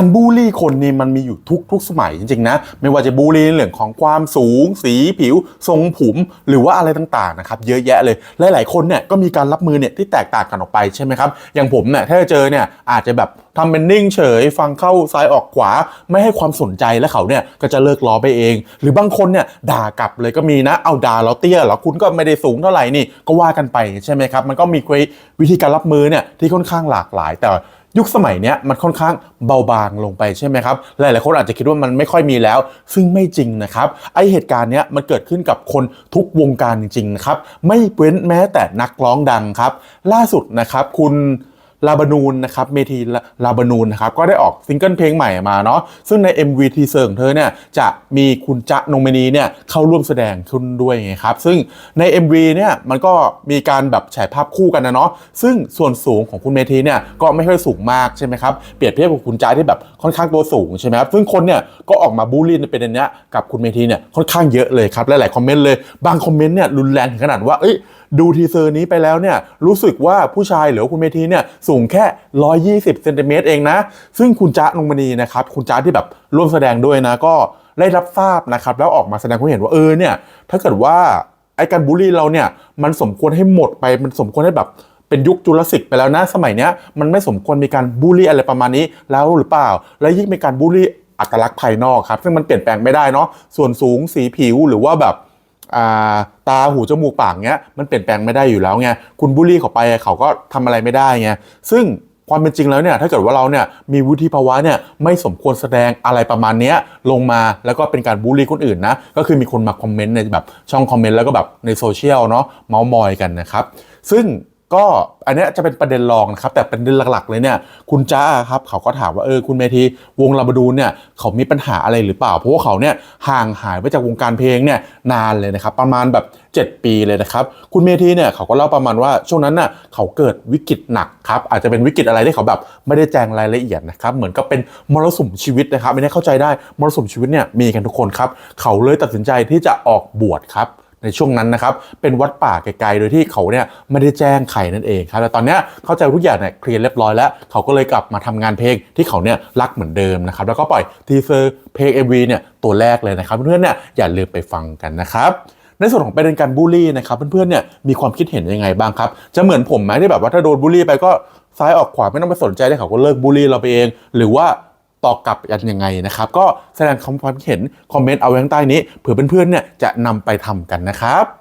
การบูลลี่คนนี่มันมีอยู่ทุกทุกสมัยจริงๆนะ ไม่ว่าจะบูลลี่ในเรื่องของความสูง สีผิว ทรงผมหรือว่าอะไรต่างๆนะครับเยอะแยะเลยหลายๆคนเนี่ยก็มีการรับมือเนี่ยที่แตกต่างกันออกไปใช่ไหมครับอย่างผมเนี่ยถ้าเจอเนี่ยอาจจะแบบทำเป็นนิ่งเฉย ฟังเข้าซ้ายออกขวา ไม่ให้ความสนใจและเขาเนี่ยก็จะเลิกล้อไปเอง หรือบางคนเนี่ยด่ากลับเลยก็มีนะเอาด่าเราเตี้ยหรอคุณก็ไม่ได้สูงเท่าไหร่นี่ก็ว่ากันไปใช่ไหมครับมันก็มีวิธีการรับมือเนี่ยที่ค่อนข้างหลากหลายแต่ ยุคสมัยเนี้ยมันค่อนข้างเบาบางลงไปใช่ไหมครับ หลายๆคนอาจจะคิดว่ามันไม่ค่อยมีแล้ว ซึ่งไม่จริงนะครับ ไอเหตุการณ์เนี้ยมันเกิดขึ้นกับคนทุกวงการจริงๆนะครับ ไม่เว้นแม้แต่นักร้องดังครับ ล่าสุดนะครับคุณ ลาบานูนนะครับเมทีลาบานูนนะครับก็ได้ออกซิงเกิลเพลงใหม่มาเนาะซึ่งใน MV ทีเซอร์ของเธอเนี่ยจะมีคุณจ๊ะนงเมนีเนี่ยเข้าร่วมแสดงขึ้นด้วยไงครับซึ่งใน MV เนี่ยมันก็มีการแบบฉายภาพคู่กันนะเนาะซึ่งส่วนสูงของคุณเมทีเนี่ยก็ไม่ค่อยสูงมากใช่ไหมครับเปรียบเทียบกับคุณจ๊ะที่แบบค่อนข้างตัวสูงใช่ไหมครับซึ่งคนเนี่ยก็ออกมาบูลลี่ในประเด็นเนี้ยกับคุณเมทีเนี่ยค่อนข้างเยอะเลยครับหลายๆคอมเมนต์เลยบางคอมเมนต์เนี่ยรุนแรงถึงขนาดว่าเอ้ย ดูทีเซอร์นี้ไปแล้วเนี่ยรู้สึกว่าผู้ชายหรือคุณเมทีเนี่ยสูงแค่ 120เซนติเมตรเองนะ ซึ่งคุณจ๊ะนงมณีนะครับคุณจ๊ะที่แบบร่วมแสดงด้วยนะก็ได้รับทราบนะครับแล้วออกมาแสดงความเห็นว่าเออเนี่ยถ้าเกิดว่าไอ้การบูลลี่เราเนี่ยมันสมควรให้หมดไปมันสมควรให้แบบเป็นยุคจุลศิษย์ไปแล้วนะสมัยเนี้ยมันไม่สมควรมีการบูลลี่อะไรประมาณนี้แล้วหรือเปล่า และยิ่งมีการบูลลี่อัตลักษณ์ภายนอกครับ ซึ่งมันเปลี่ยนแปลงไม่ได้เนาะส่วนสูงสีผิวหรือว่าแบบ ตาหูจมูกปากเงี้ยมันเปลี่ยนแปลงไม่ได้อยู่แล้วไงคุณบูลลี่เขาไปเขาก็ทำอะไรไม่ได้ไงซึ่งความเป็นจริงแล้วเนี่ยถ้าเกิดว่าเราเนี่ยมีวุฒิภาวะเนี่ยไม่สมควรแสดงอะไรประมาณนี้ลงมาแล้วก็เป็นการบูลลี่คนอื่นนะก็คือมีคนมาคอมเมนต์ในแบบช่องคอมเมนต์แล้วก็แบบในโซเชียลเนาะเมาส์มอยกันนะครับซึ่ง ก็อันนี้จะเป็นประเด็นรองนะครับ แต่ประเด็นหลักๆเลยเนี่ย คุณจ้าครับเขาก็ถามว่าเออคุณเมทีวงลาบดูนเนี่ยเขามีปัญหาอะไรหรือเปล่า เพราะว่าเขาเนี่ยห่างหายไปจากวงการเพลงเนี่ยนานเลยนะครับ ประมาณแบบ 7 ปีเลยนะครับ คุณเมทีเนี่ยเขาก็เล่าประมาณว่าช่วงนั้นน่ะเขาเกิดวิกฤตหนักครับอาจจะเป็นวิกฤตอะไรที่เขาแบบไม่ได้แจ้งรายละเอียดนะครับเหมือนกับเป็นมรสุมชีวิตนะครับไม่ได้เข้าใจได้มรสุมชีวิตเนี่ยมีกันทุกคนครับเขาเลยตัดสินใจที่จะออกบวชครับ ในช่วงนั้นนะครับเป็นวัดป่าไกลๆ โดยที่เขาเนี่ยไม่ได้แจ้งใครนั่นเองครับแต่ตอนนี้เข้าใจทุกอย่างเนี่ยเคลียร์เรียบร้อยแล้ว เขาก็เลยกลับมาทำงานเพลงที่เขาเนี่ยรักเหมือนเดิมนะครับแล้วก็ปล่อยทีเซอร์เพลง MV เนี่ยตัวแรกเลยนะครับเพื่อนๆเนี่ยอย่าลืมไปฟังกันนะครับในส่วนของประเด็นการบูลลี่นะครับเพื่อนๆเนี่ยมีความคิดเห็นยังไงบ้างครับ จะเหมือนผมไหมที่แบบว่าถ้าโดนบูลลี่ไปก็ซ้ายออกขวาไม่ต้องไปสนใจเลยเขาก็เลิกบูลลี่เราไปเอง หรือว่า ตอบกลับกันยังไงนะครับ ก็แสดงความคิดเห็นคอมเมนต์เอาไว้ข้างใต้นี้เผื่อเพื่อนๆเนี่ยจะนำไปทำกันนะครับ